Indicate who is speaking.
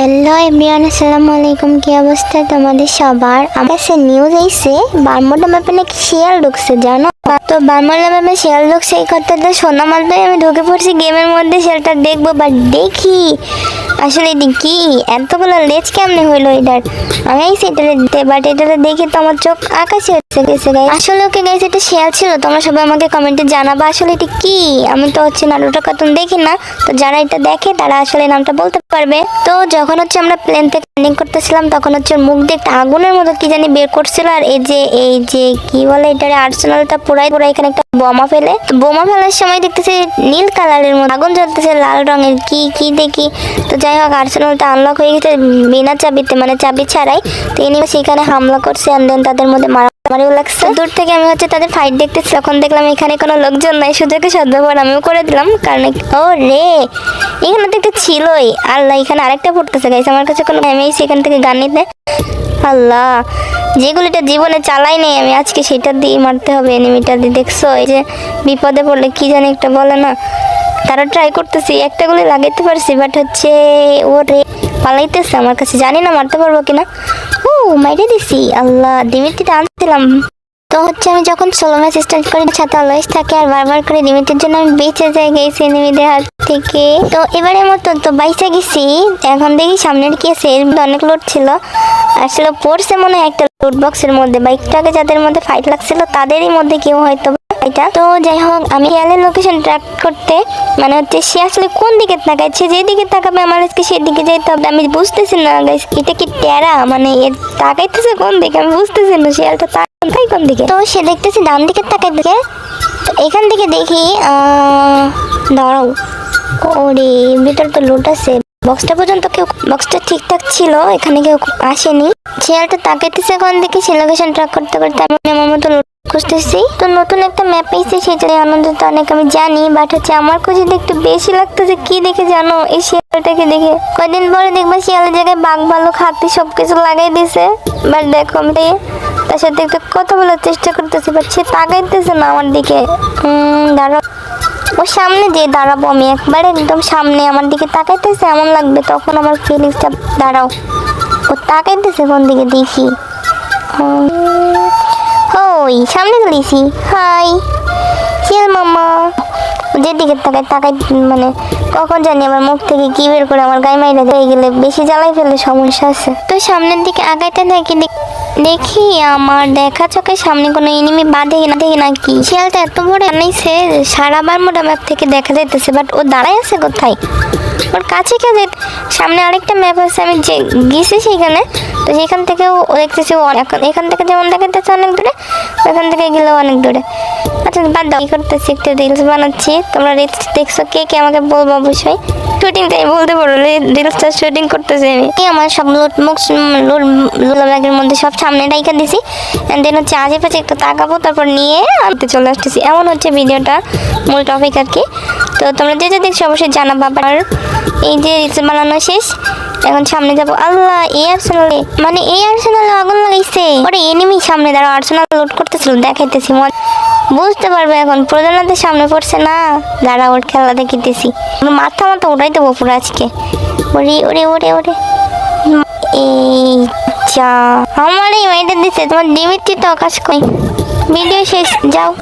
Speaker 1: Hello everyone আসসালামু আলাইকুম কি অবস্থা তোমাদের সবার? আমার কাছে নিউজ আইছে বারমোটা ম্যাপে নাকি শিয়াল ঢুকছে, জানো? তো বারমোটা ম্যাপে শিয়াল ঢুকছে, এই কথাটা শোনা মাত্রই আমি ঢুকে পড়ছি গেমের মধ্যে শিয়ালটা দেখব বা দেখি। আসলে এটি কি? এতগুলো লেজ কেমনে হইল এটার? আমি আইছি এটা দিতে বাট এটা দেখে তো আমার চোখ আকাশে আসলে ওকে গাইছে এটা শিয়াল ছিল। তোমরা সবাই আমাকে কমেন্টে জানাবা আসলে এটি কি? আমি তো হচ্ছে নাটকটা কার্টুন দেখি না। তো যারা এটা দেখে, তারা আসলে নামটা বলতে পারবে। তো যখন হচ্ছে আমরা প্লেন থেকে করতেছিলাম, তখন হচ্ছে মুখ আগুনের মতো কি জানি বের করছিল। আর এই যে এই যে, কি বলে এটারে, আর্সেনালটা পুরাই পুরাই এখানে একটা বোমা ফেলে। তো বোমা ফেলার সময় দেখতেছি নীল কালারের মতো আগুন জ্বলতেছে, লাল রঙের কি কি দেখি। তো যাই হোক, আর্সেনালটা আনলক হয়ে গেছে, বিনা চাবিতে মানে চাবি ছাড়াই। তো সেখানে হামলা করছে অ্যান্ড দেন তাদের মধ্যে মারামারিও লাগছে। দূর থেকে আমি হচ্ছে তাদের ফাইট দেখতেছি, তখন দেখলাম এখানে কোনো লোকজন নাই সুযোগে সদ্ব্যবহার আমিও করে দিলাম, কারণ ও রে! এখানে তো একটা ছিলই। আল্লাহ, এখানে আরেকটা পড়তেছে গাইছে আমার কাছে কোনো আমি সেখান থেকে গান নিতে। আল্লাহ, যেগুলিটা জীবনে চালাই নেই, আমি আজকে সেটা দিয়ে মারতে হবে এনিমিটা দিয়ে। দেখছ, এই যে বিপদে পড়লে কি জানি একটা বলে না? তারা ট্রাই করতেছি, একটা গুলি লাগাইতে পারছি বাট হচ্ছে ওরে পালাইতেছে, আমার কাছে জানি না মারতে পারব কিনা। ও মাইরে দিছি, আল্লাহ ডিমিটিটা আনছিলাম তো হচ্ছে আমি যখন সোলো ম্যাচ স্টার্ট করি ছাতা অলওয়েজ থাকে আর বারবার করে লিমিটের জন্য আমি বেঁচে যাই গেছি এনিমিদের হাত থেকে। তো এবারের মতো তো বাইসে গেছি, এখন দেখি সামনের কি আছে অনেক লোড ছিল। আসলে পড়ছে মনে হয় একটা লোড বক্সের মধ্যে বাইকটাকে যাদের মধ্যে ফাইট লাগছিল, তাদেরই মধ্যে কেউ হয়তো এটা। তো যাই হোক আমি ইয়ালের লোকেশন ট্র্যাক করতে মানে হচ্ছে সে আসলে কোন দিকে তাকাচ্ছে যেদিকে তাকাবে আমার আজকে সেদিকে যেতে হবে। আমি বুঝতেছি না guys, এটা কি টেরা? মানে এ তাকাইতেছে কোন দিকে? আমি বুঝতেছি না শিয়ালটা তাকাই কোন দিকে? তো সে দেখতেছি ডান দিকে তাকাই দিকে তো এখান থেকে দেখি দাঁড়াও। ওরে ভিতর তো লোট আছে। বক্সটা পর্যন্ত কেউ বক্সটা ঠিকঠাক ছিল এখানে কেউ আসেনি। শিয়ালটা তাকাইতেছে কোন দিকে? সে লোকেশন ট্র্যাক করতে করতে আমি আমার মতো লোট খুঁজতেছি। তো নতুন একটা ম্যাপ পেয়েছি, সেটাই আনন্দটা অনেক আমি জানি বাট হচ্ছে আমার খুঁজে একটু বেশি লাগতেছে কি দেখে জানো? এই শিয়ালটাকে দেখে। কয়দিন পরে দেখবা শিয়ালের জায়গায় বাঘ ভালো খাতে সব কিছু লাগাই দিছে। বাট দেখো আমি তার সাথে একটু কথা বলার চেষ্টা করতেছি বাট সে তাকাইতেছে না আমার দিকে। দাঁড়াও। ও সামনে যে দাঁড়াবো আমি একবার, একদম সামনে আমার দিকে তাকাইতেছে, এমন লাগবে তখন আমার ফিলিংসটা দাঁড়াও। ও তাকাইতেছে কোন দিকে দেখি। চলেছি হাই। শিয়াল মামা যেদিকে তাকাই তাকাই মানে কখন জানি আমার মুখ থেকে কি বের করে আমার গায়ে মাইরে হয়ে গেলে বেশি জ্বালাই ফেলে সমস্যা আছে। তো সামনের দিকে আগাইতে থাকি দেখ- আমার দেখা চোখে সামনে কোনো এনিমি বাঁধে না দেখি নাকি? শিয়ালটা এত বড় আনাইছে সারা বার মোটা ম্যাপ থেকে দেখা যাইতেছে বাট ও দাঁড়াই আছে কোথায়? ওর কাছে কে সামনে আরেকটা ম্যাপ আছে, আমি যে গেছি সেখানে। তো সেখান থেকেও দেখতেছি অনেক, এখান থেকে যেমন দেখাতেছে অনেক দূরে ওখান থেকে গেলেও অনেক দূরে। আচ্ছা বাদ দাও। করতেছি? একটু রিলস বানাচ্ছি। তোমরা রিলস দেখছ কে কে আমাকে বলব অবশ্যই। শুটিং টাই বলতে পারো রিলসটা শুটিং করতেছি আমি। আমার সব লুট মুখ লোট লোলা ব্যাগের মধ্যে সব সামনে রাইখা দিছি। অ্যান্ড দেন হচ্ছে আশেপাশে একটু তাকাবো, তারপর নিয়ে আনতে চলে আসতেছি। এমন হচ্ছে ভিডিওটা মূল টপিক আর কি। তো তোমরা যে যে দেখছ অবশ্যই জানাবা। আর এই যে রিলস বানানো শেষ এখন সামনে যাব। আল্লাহ, এই আর্সেনালে মানে এই আর্সেনালে আগুন লাগাইছে। ওরে এনিমি সামনে দাঁড়াও আর্সেনাল লোড করতেছিল, দেখাইতেছি, মজা। বুঝতে পারবে এখন প্রধানদের সামনে পড়ছে না। দাঁড়া ওর খেলা দেখিতেছি। মাথা মাথা ওটাই দেবো পুরো আজকে। ওরে ওরে ওরে ওরে। এই যা। আমার এই মাইটা দিচ্ছে তোমার ডিমিট্রি তো আকাশ কই? ভিডিও শেষ, যাও।